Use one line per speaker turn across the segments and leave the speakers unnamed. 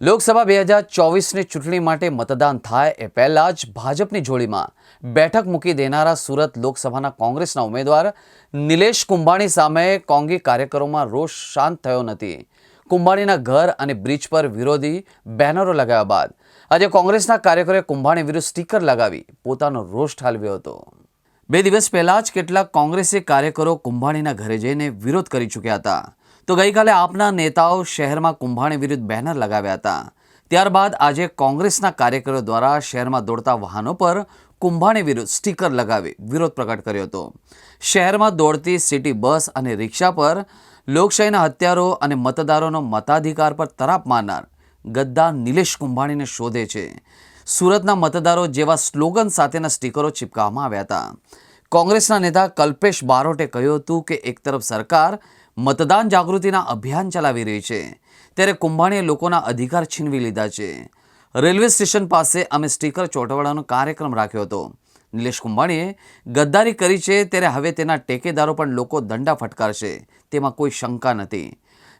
લોકસભા બે હજાર ચોવીસની ચૂંટણી માટે મતદાન થાય એ પહેલાં જ ભાજપની જોડીમાં બેઠક મૂકી દેનારા સુરત લોકસભાના કોંગ્રેસના ઉમેદવાર નિલેશ કુંભાણી સામે કોંગી કાર્યકરોમાં રોષ શાંત થયો નથી. કુંભાણીના ઘર અને બ્રિજ પર વિરોધી બેનરો લગાવ્યા બાદ આજે કોંગ્રેસના કાર્યકરોએ કુંભાણી વિરુદ્ધ સ્ટીકર લગાવી પોતાનો રોષ ઠાલવ્યો હતો. બે દિવસ પહેલા જ કેટલાક કોંગ્રેસી કાર્યકરો કુંભાણીના ઘરે જઈને વિરોધ કરી ચૂક્યા હતા. તો ગઈકાલે આપના નેતાઓ શહેરમાં કુંભાણી વિરુદ્ધ બેનર લગાવ્યા હતા. ત્યારબાદ આજે કોંગ્રેસના કાર્યકરો દ્વારા શહેરમાં દોડતા વાહનો પર કુંભાણી વિરુદ્ધ સ્ટીકર લગાવી વિરોધ પ્રગટ કર્યો હતો. શહેરમાં દોડતી સિટી બસ અને રિક્ષા પર લોકશાહીના હત્યારો અને મતદારોનો મતાધિકાર પર તરાપ મારનાર ગદ્દાર નિલેશ કુંભાણીને શોધે છે. સુરતના મતદારો જેવા સ્લોગન સાથેના સ્ટીકરો ચીપકાવવામાં આવ્યા હતા. કોંગ્રેસના નેતા કલ્પેશ બારોટે કહ્યું હતું કે એક તરફ સરકાર મતદાન જાગૃતિના અભિયાન ચલાવી રહી છે, ત્યારે કુંભાણીએ લોકોના અધિકાર છીનવી લીધા છે. રેલવે સ્ટેશન પાસે અમે સ્ટીકર ચોંટવાડાનો કાર્યક્રમ રાખ્યો હતો. નિલેશ કુંભાણીએ ગદ્દારી કરી છે, ત્યારે હવે તેના ટેકેદારો પણ લોકો દંડા ફટકારશે, તેમાં કોઈ શંકા નથી.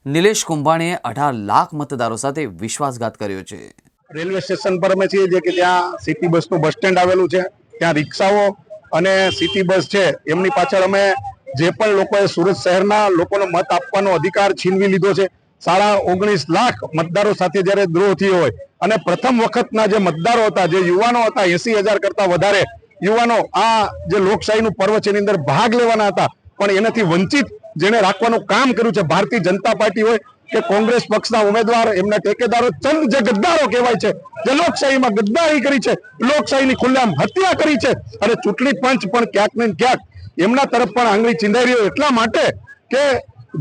નિલેશ કુંભાણીએ અઢાર લાખ મતદારો સાથે વિશ્વાસઘાત કર્યો છે.
રેલવે સ્ટેશન પર અમે છીએ, જે કે ત્યાં સિટી બસનું બસ સ્ટેન્ડ આવેલું છે, ત્યાં રિક્ષાઓ અને સિટી બસ છે. એમની પાછળ અમે જે પણ લોકોએ સુરત શહેરના લોકોનો મત આપવાનો અધિકાર છીનવી લીધો છે. સાડા ઓગણીસ લાખ મતદારો સાથે જ્યારે દ્રોહ થયો હોય અને પ્રથમ વખતના જે મતદારો હતા, જે યુવાનો હતા, એસી હજાર કરતા વધારે યુવાનો આ જે લોકશાહીનું પર્વ છે, એની અંદર ભાગ લેવાના હતા. પણ એનાથી વંચિત જેને રાખવાનું કામ કર્યું છે, ભારતીય જનતા પાર્ટી હોય કે કોંગ્રેસ પક્ષના ઉમેદવાર એમના ટેકેદારો ચંદ જે ગદ્દારો કહેવાય છે, જે લોકશાહીમાં ગદ્દારી કરી છે, લોકશાહીની ખુલ્લામ હત્યા કરી છે અને ચૂંટણી પંચ પણ ક્યાંક ને ક્યાંક એમના તરફ પણ આંગળી ચીંધાઈ રહ્યો એટલા માટે કે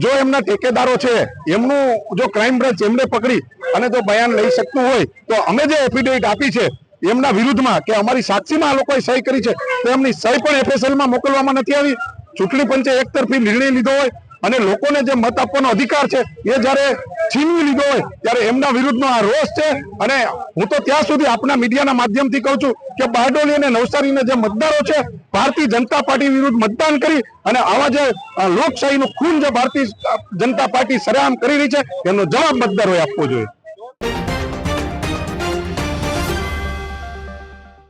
જો એમના ટેકેદારો છે, એમનું જો ક્રાઇમ બ્રાન્ચ એમને પકડી અને જો બયાન લઈ શકતું હોય, તો અમે જે એફિડેવિટ આપી છે, એમના વિરુદ્ધમાં કે અમારી સાક્ષીમાં આ લોકોએ સહી કરી છે, તો એમની સહી પણ એફએસએલમાં મોકલવામાં નથી આવી. ચૂંટણી પંચે એક તરફી નિર્ણય લીધો હોય અને લોકોને જે મત આપવાનો અધિકાર છે, એ જ્યારે છીનવી લીધો હોય, ત્યારે એમના વિરુદ્ધનો આ રોષ છે. અને હું તો ત્યાં સુધી આપના મીડિયાના માધ્યમથી કહું છું કે બારડોલી અને નવસારીના જે મતદારો છે, ભારતીય જનતા પાર્ટી વિરુદ્ધ મતદાન કરી અને આવા જે લોકશાહીનું ખૂન જે ભારતીય જનતા પાર્ટી સરેઆમ કરી રહી છે, એનો જવાબ મતદારોએ આપવો જોઈએ.